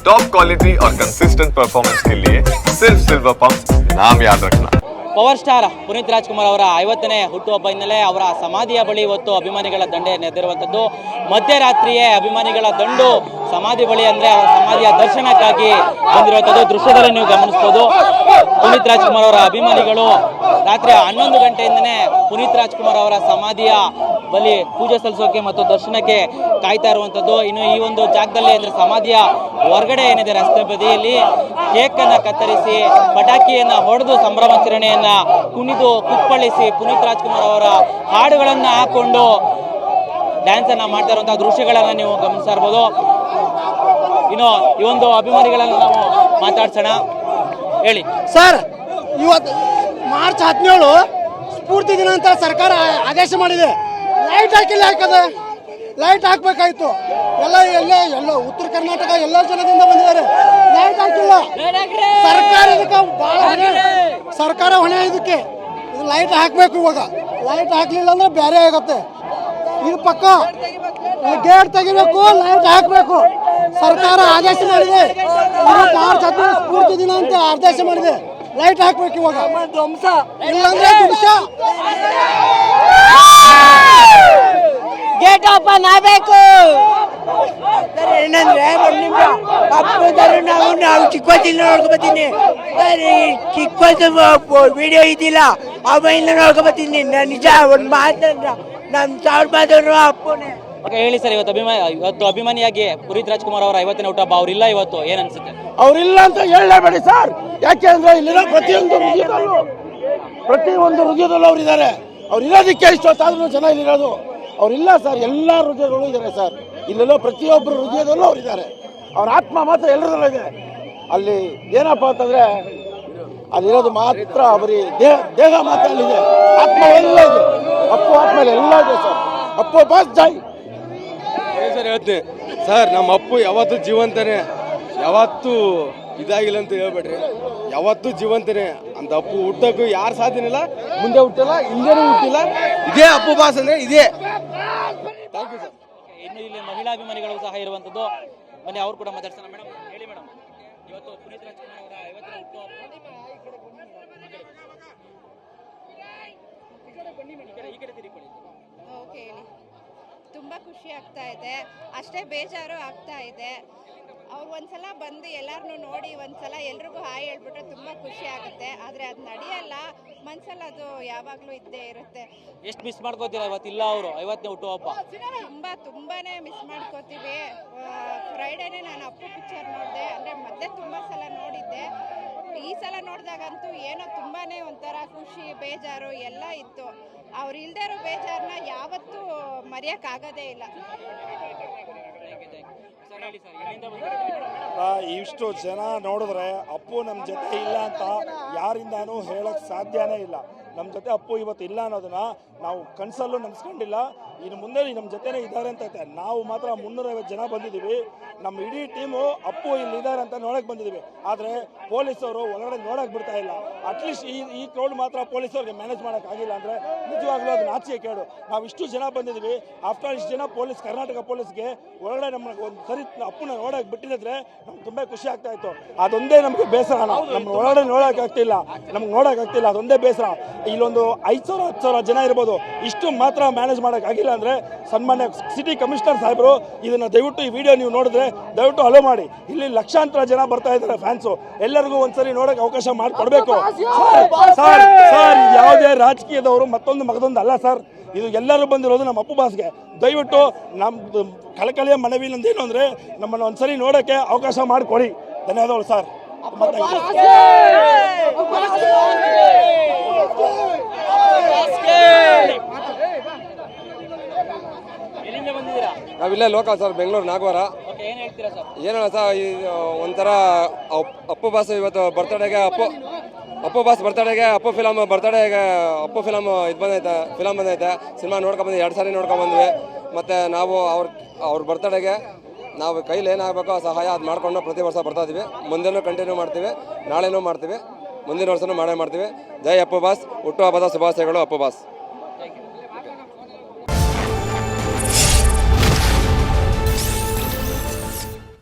Top quality और consistent performance के लिए सिर्फ सिल्वर पंप नाम याद रखना ಪವರ್ ಸ್ಟಾರ್ ಪುನೀತ್ ರಾಜ್ಕುಮಾರ್ ಅವರ ಐವತ್ತನೇ ಹುಟ್ಟುಹಬ್ಬ ಹಿನ್ನೆಲೆ ಅವರ ಸಮಾಧಿಯ ಬಳಿ ಇವತ್ತು ಅಭಿಮಾನಿಗಳ ದಂಡೆ ನೆರೆದಿರುವಂಥದ್ದು ಮಧ್ಯರಾತ್ರಿಯೇ ಅಭಿಮಾನಿಗಳ ದಂಡು ಸಮಾಧಿ ಬಳಿ ಅಂದ್ರೆ ಅವರ ಸಮಾಧಿಯ ದರ್ಶನಕ್ಕಾಗಿ ಬಂದಿರುವಂಥದ್ದು ದೃಶ್ಯದಲ್ಲಿ ನೀವು ಗಮನಿಸಬಹುದು ಪುನೀತ್ ರಾಜ್ಕುಮಾರ್ ಅವರ ಅಭಿಮಾನಿಗಳು ರಾತ್ರಿ ಹನ್ನೊಂದು ಗಂಟೆಯಿಂದನೇ ಪುನೀತ್ ರಾಜ್ಕುಮಾರ್ ಅವರ ಸಮಾಧಿಯ ಬಳಿ ಪೂಜೆ ಸಲ್ಲಿಸೋಕೆ ಮತ್ತು ದರ್ಶನಕ್ಕೆ ಕಾಯ್ತಾ ಇರುವಂಥದ್ದು. ಇನ್ನು ಈ ಒಂದು ಜಾಗದಲ್ಲಿ ಅಂದ್ರೆ ಸಮಾಧಿಯ ಹೊರಗಡೆ ಏನಿದೆ ರಸ್ತೆ ಬದಿಯಲ್ಲಿ, ಕೇಕನ್ನು ಕತ್ತರಿಸಿ, ಪಟಾಕಿಯನ್ನು ಹೊಡೆದು ಸಂಭ್ರಮಾಚರಣೆಯನ್ನ ಕುಣಿದು ಕುಪ್ಪಳಿಸಿ ಪುನೀತ್ ರಾಜ್ಕುಮಾರ್ ಅವರ ಹಾಡುಗಳನ್ನು ಹಾಕೊಂಡು ಡ್ಯಾನ್ಸ್ ಅನ್ನ ಮಾಡ್ತಾ ಇರುವಂತಹ ದೃಶ್ಯಗಳನ್ನು ನೀವು ಗಮನಿಸ್ತಾ ಇರ್ಬೋದು. ಇನ್ನು ಈ ಒಂದು ಅಭಿಮಾನಿಗಳನ್ನ ನಾವು ಮಾತಾಡ್ಸೋಣ. ಹೇಳಿ. ಸರ್, ಇವತ್ತು ಮಾರ್ಚ್ ಹದಿನೇಳು ಸ್ಫೂರ್ತಿ ದಿನ ಅಂತ ಸರ್ಕಾರ ಆದೇಶ ಮಾಡಿದೆ. ಲೈಟ್ ಹಾಕಿಲ್ಲ ಯಾಕಂದ್ರೆ? ಲೈಟ್ ಹಾಕ್ಬೇಕಾಯ್ತು. ಎಲ್ಲ ಎಲ್ಲ ಎಲ್ಲ, ಉತ್ತರ ಕರ್ನಾಟಕ ಎಲ್ಲ ಜನದಿಂದ ಬಂದಿದ್ದಾರೆ. ಲೈಟ್ ಹಾಕಿಲ್ಲ. ಸರ್ಕಾರ ಇದಕ್ಕೆ ಭಾಳ ಹೊಣೆ. ಸರ್ಕಾರ ಹೊಣೆ ಇದಕ್ಕೆ. ಇದು ಲೈಟ್ ಹಾಕಬೇಕು ಇವಾಗ. ಲೈಟ್ ಹಾಕ್ಲಿಲ್ಲ ಅಂದ್ರೆ ಬೇರೆ ಆಗುತ್ತೆ. ಇದು ಪಕ್ಕ ಗೇಟ್ ತೆಗಿಬೇಕು ಲೈಟ್ ಹಾಕಬೇಕು. ಸರ್ಕಾರ ಆದೇಶ ಮಾಡಿದೆ. ಮಾರ್ಚ್ ಹದಿನೇಳು ಸ್ಫೂರ್ತಿ ದಿನ ಅಂತ ಆದೇಶ ಮಾಡಿದೆ. ಲೈಟ್ ಹಾಕ್ಬೇಕು ಇವಾಗ. ಧ್ವಂಸ ಇಲ್ಲಾಂದ್ರೆ ಧ್ವಂಸ. ಓಪನ್ ಆಗಬೇಕು ಏನಂದ್ರೆ ಒಂದು ನಿಮಿಷ. ಅಪ್ಪದರು ನಾವು ನಾವು ಚಿಕ್ಕ ವಯಸ್ಸಿಂದ ನೋಡ್ಕೊಬತ್ತೀನಿ ಚಿಕ್ಕ ವಯಸ್ಸು ವಿಡಿಯೋ ಇದ್ದಿಲ್ಲ ಅವಾಗಿಂದ ನೋಡ್ಕೊಬತ್ತೀನಿ ನಾನು ನಿಜ ಒಂದು ಮಾತಂದ್ರ ನಮ್ಮ ಸಾವಿರ ಮಾತಾಡ್ರು ಅಪ್ಪನೇ. ಓಕೆ ಹೇಳಿ ಸರ್ ಇವತ್ತು ಅಭಿಮಾನ ಇವತ್ತು ಅಭಿಮಾನಿಯಾಗಿ ಪುನೀತ್ ರಾಜ್ಕುಮಾರ್ ಅವರ ಐವತ್ತನೇ ಹುಟ್ಟುಹಬ್ಬ ಅವ್ರಿಲ್ಲ ಇವತ್ತು ಏನ್ ಅನ್ಸುತ್ತೆ ಅವ್ರಿಲ್ಲ ಅಂತ ಹೇಳಲೇಬೇಡಿ ಸರ್. ಯಾಕೆ ಅಂದ್ರೆ ಇಲ್ಲಿರೋ ಪ್ರತಿಯೊಂದು ಹೃದಯದಲ್ಲೂ ಪ್ರತಿಯೊಂದು ಹೃದಯದಲ್ಲೂ ಅವ್ರಿದ್ದಾರೆ. ಅವ್ರು ಇರೋದಕ್ಕೆ ಇಷ್ಟೊತ್ತಾದ್ರೂ ಜನ ಇಲ್ಲಿರೋದು. ಅವ್ರಿಲ್ಲ ಸರ್, ಎಲ್ಲ ಹೃದಯಗಳು ಇದ್ದಾರೆ ಸರ್. ಇಲ್ಲೆಲ್ಲೋ ಪ್ರತಿಯೊಬ್ಬರು ಹೃದಯದಲ್ಲೂ ಅವ್ರು ಇದ್ದಾರೆ ಅವ್ರ ಆತ್ಮ ಮಾತ್ರ ಎಲ್ಲರಲ್ಲೂ ಇದೆ. ಅಲ್ಲಿ ಏನಪ್ಪ ಅಂತಂದ್ರೆ, ಅಲ್ಲಿರೋದು ಮಾತ್ರ ಬರೀ ದೇಹ ದೇಹ ಮಾತ್ರ ಅಲ್ಲಿದೆ. ಆತ್ಮ ಎಲ್ಲ ಇದೆ. ಅಪ್ಪು ಆತ್ಮ ಎಲ್ಲ ಇದೆ ಸರ್. ಅಪ್ಪು ಬಾಸ್ ಜಾಯ್. ಸರ್, ಹೇಳ್ತೀನಿ. ಸರ್, ನಮ್ಮ ಅಪ್ಪು ಯಾವತ್ತೂ ಜೀವಂತನೇ, ಯಾವತ್ತೂ ಇದಾಗಿಲ್ಲ ಅಂತ ಹೇಳ್ಬೇಡ್ರಿ. ಯಾವತ್ತೂ ಜೀವಂತನೇ. ಅಂತ ಅಪ್ಪು ಹುಟ್ಟಕ್ಕೂ ಯಾರು ಸಾಧ್ಯನಿಲ್ಲ ಮುಂದೆ ಹುಟ್ಟಿಲ್ಲ, ಹಿಂದೆನೂ ಹುಟ್ಟಿಲ್ಲ. ಇದೇ ಅಪ್ಪು ಬಾಸ್ ಅಂದ್ರೆ ಇದೇ. ಸರ್ ಇನ್ನು ಇಲ್ಲಿ ಮಹಿಳಾ ಅಭಿಮಾನಿಗಳು ಸಹ ಇರುವಂತದ್ದು. ಬನ್ನಿ ಅವ್ರು ಕೂಡ ಮಾತಾಡ್ತಾರೆ ಮೇಡಮ್ ಹೇಳಿ ಮೇಡಮ್. ಇವತ್ತು ಪುನೀತ್ ರಾಜ್ಕುಮಾರ್ ಅವರ ಐವತ್ತನೇ ಹುಟ್ಟುಹಬ್ಬ ಓಕೆ ಹೇಳಿ. ತುಂಬ ಖುಷಿ ಆಗ್ತಾ ಇದೆ. ಅಷ್ಟೇ ಬೇಜಾರು ಆಗ್ತಾ ಇದೆ. ಅವ್ರು ಒಂದ್ಸಲ ಬಂದು ಎಲ್ಲರನ್ನೂ ನೋಡಿ ಒಂದ್ಸಲ ಎಲ್ರಿಗೂ ಹಾಯ್ ಹೇಳ್ಬಿಟ್ರೆ ತುಂಬ ಖುಷಿ ಆಗುತ್ತೆ ಆದರೆ ಅದು ನಡೆಯಲ್ಲ. ಮನ್ಸಲ್ಲಿ ಅದು ಯಾವಾಗಲೂ ಇದ್ದೇ ಇರುತ್ತೆ. ಎಷ್ಟು ಮಿಸ್ ಮಾಡ್ಕೋತೀರಾ ಇವತ್ತಿಲ್ಲ ಅವರು. ಐವತ್ತನೇ ಹುಟ್ಟುಹಬ್ಬ ತುಂಬ ತುಂಬಾನೇ ಮಿಸ್ ಮಾಡ್ಕೋತೀವಿ. ಫ್ರೈಡೇನೆ ನಾನು ಅಪ್ಪು ಪಿಕ್ಚರ್ ನೋಡಿದೆ. ಅಂದರೆ ಮತ್ತೆ ತುಂಬ ಸಲ ನೋಡಿದ್ದೆ. ಈ ಸಲ ನೋಡಿದಾಗಂತೂ ಏನೋ ತುಂಬಾನೇ ಒಂಥರ ಖುಷಿ, ಬೇಜಾರು ಎಲ್ಲ ಇತ್ತು. ಅವ್ರು ಇಲ್ದೇ ಇರೋ ಬೇಜಾರನ್ನ ಯಾವತ್ತೂ ಮರೆಯೋಕ್ಕಾಗೋದೇ ಇಲ್ಲ. ಇಷ್ಟು ಜನ ನೋಡಿದ್ರೆ ಅಪ್ಪು ನಮ್ಮ ಜೊತೆ ಇಲ್ಲ ಅಂತ ಯಾರಿಂದಾನೂ ಹೇಳಕ್ ಸಾಧ್ಯನೇ ಇಲ್ಲ. ನಮ್ಮ ಜೊತೆ ಅಪ್ಪು ಇವತ್ತು ಇಲ್ಲ ಅನ್ನೋದನ್ನ ನಾವು ಕನ್ಸಲ್ಲೂ ನೆನೆಸ್ಕೊಂಡಿಲ್ಲ. ಇನ್ನು ಮುಂದೆ ನಮ್ಮ ಜೊತೆನೇ ಇದ್ದಾರೆ ಅಂತ ಐತೆ ನಾವು ಮಾತ್ರ ಮುನ್ನೂರೈವತ್ತು ಜನ ಬಂದಿದ್ದೀವಿ. ನಮ್ಮ ಇಡೀ ಟೀಮು ಅಪ್ಪು ಇಲ್ಲಿ ಇದ್ದಾರೆ ಅಂತ ನೋಡಕ್ ಬಂದಿದ್ದೀವಿ. ಆದರೆ ಪೊಲೀಸವರು ಒಳಗಡೆ ನೋಡಕ್ಕೆ ಬಿಡ್ತಾ ಇಲ್ಲ. ಅಟ್ಲೀಸ್ಟ್ ಈ ಈ ಕ್ರೌಡ್ ಮಾತ್ರ ಪೊಲೀಸವ್ರಿಗೆ ಮ್ಯಾನೇಜ್ ಮಾಡೋಕ್ಕಾಗಿಲ್ಲ ಆಗಿಲ್ಲ ಅಂದ್ರೆ ನಿಜವಾಗ್ಲೂ ಅದು ನಾಚಿಕೆ ಕೇಳು ನಾವು ಇಷ್ಟು ಜನ ಬಂದಿದ್ದೀವಿ. ಆಫ್ಟರ್ ಇಷ್ಟು ಜನ ಪೊಲೀಸ್ ಕರ್ನಾಟಕ ಪೊಲೀಸ್ಗೆ ಒಳಗಡೆ ನಮ್ಮ ಒಂದು ಸರಿ ಅಪ್ಪನ ನೋಡಕ್ ಬಿಟ್ಟಿದ್ರೆ ನಮ್ಗೆ ತುಂಬಾ ಖುಷಿ ಆಗ್ತಾ ಇತ್ತು. ಅದೊಂದೇ ನಮಗೆ ಬೇಸರ ನಮ್ಗೆ ಒಳಗಡೆ ನೋಡಕ್ ಆಗ್ತಿಲ್ಲ. ನಮ್ಗೆ ನೋಡೋಕ್ಕಾಗ್ತಿಲ್ಲ ಆಗ್ತಿಲ್ಲ. ಅದೊಂದೇ ಬೇಸರ. ಇಲ್ಲೊಂದು ಐದು ಸಾವಿರ ಹತ್ತು ಸಾವಿರ ಜನ ಇರ್ಬೋದು ಇಷ್ಟು ಮಾತ್ರ ಮ್ಯಾನೇಜ್ ಮಾಡೋಕ್ಕಾಗಿಲ್ಲ ಆಗಿಲ್ಲ ಅಂದ್ರೆ ಸನ್ಮಾನ್ಯ ಸಿಟಿ ಕಮಿಷನರ್ ಸಾಹೇಬರು ಇದನ್ನು ದಯವಿಟ್ಟು ಈ ವಿಡಿಯೋ ನೀವು ನೋಡಿದ್ರೆ ದಯವಿಟ್ಟು ಅಲೋ ಮಾಡಿ. ಇಲ್ಲಿ ಲಕ್ಷಾಂತರ ಜನ ಬರ್ತಾ ಇದ್ದಾರೆ ಫ್ಯಾನ್ಸು ಎಲ್ಲರಿಗೂ ಒಂದ್ಸರಿ ನೋಡೋಕೆ ಅವಕಾಶ ಮಾಡಿಕೊಡ್ಬೇಕು. ಸರ್ ಸರ್ ಯಾವುದೇ ರಾಜಕೀಯದವರು ಮತ್ತೊಂದು ಮಗದೊಂದು ಅಲ್ಲ ಸರ್ ಇದು ಎಲ್ಲರೂ ಬಂದಿರೋದು ನಮ್ಮ ಅಪ್ಪು ಬಾಸ್ಗೆ. ದಯವಿಟ್ಟು ನಮ್ಮ ಕಳಕಳಿಯ ಮನವಿ ಏನು ಅಂದರೆ ನಮ್ಮನ್ನು ಒಂದ್ಸರಿ ನೋಡೋಕ್ಕೆ ಅವಕಾಶ ಮಾಡಿಕೊಡಿ. ಧನ್ಯವಾದಗಳು ಸರ್ ನಾವಿಲ್ಲೇ ಲೋಕಲ್ ಸರ್, ಬೆಂಗಳೂರು, ನಾಗವಾರ. ಏನಲ್ಲ ಸರ್, ಈ ಒಂಥರ ಅಪ್- ಅಪ್ಪು ಬಾಸ್ ಇವತ್ತು ಬರ್ತಡೇಗೆ ಅಪ್ಪು ಅಪ್ಪು ಬಾಸ್ ಬರ್ತಡೇಗೆ ಅಪ್ಪು ಫಿಲಮ್ ಬರ್ತಡೇಗೆ ಅಪ್ಪು ಫಿಲಮ್ ಇದು ಬಂದೈತೆ ಫಿಲಮ್ ಬಂದೈತೆ. ಸಿನಿಮಾ ನೋಡ್ಕೊಂಡ್ ಬಂದ್ವಿ, ಎರಡು ಸಾರಿ ನೋಡ್ಕೊಂಬಂದ್ವಿ ಮತ್ತು ನಾವು ಅವ್ರ ಅವ್ರ ಬರ್ತಡೆಗೆ ನಾವು ಕೈಲಿ ಏನಾಗಬೇಕೋ ಸಹಾಯ ಅದು ಮಾಡಿಕೊಂಡು ಪ್ರತಿ ವರ್ಷ ಬರ್ತಾ ಇದೀವಿ ಮುಂದೆನೂ ಕಂಟಿನ್ಯೂ ಮಾಡ್ತೀವಿ. ನಾಳೆನೂ ಮಾಡ್ತೀವಿ. ಮುಂದಿನ ವರ್ಷನೂ ಮಾಡೇ ಮಾಡ್ತೀವಿ. ಜೈ ಅಪ್ಪು ಬಾಸ್. ಹುಟ್ಟುಹಬ್ಬದ ಶುಭಾಶಯಗಳು ಅಪ್ಪು ಬಾಸ್.